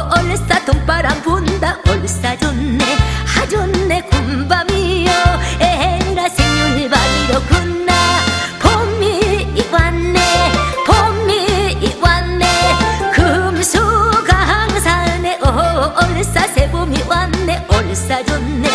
얼싸 돈바람 분다. 얼싸 좋네. 하 좋네. 군밤이여. 에라 생율밤이로군나. 봄이 왔네. 봄이 왔네. 금수강산에 얼싸 새봄이 왔네. 얼싸 좋네.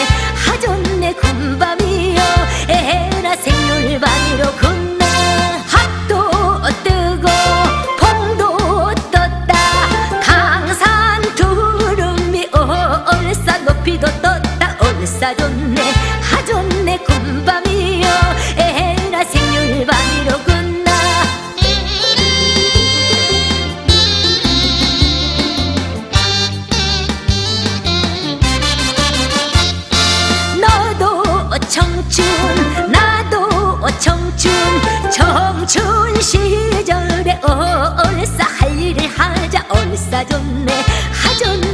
얼싸 좋네. 하 좋네 군밤이요 에라 생일밤이로구나. 너도 청춘 나도 청춘. 청춘 시절에 얼싸 할 일을 하자. 얼싸 좋네. 하 좋네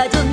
없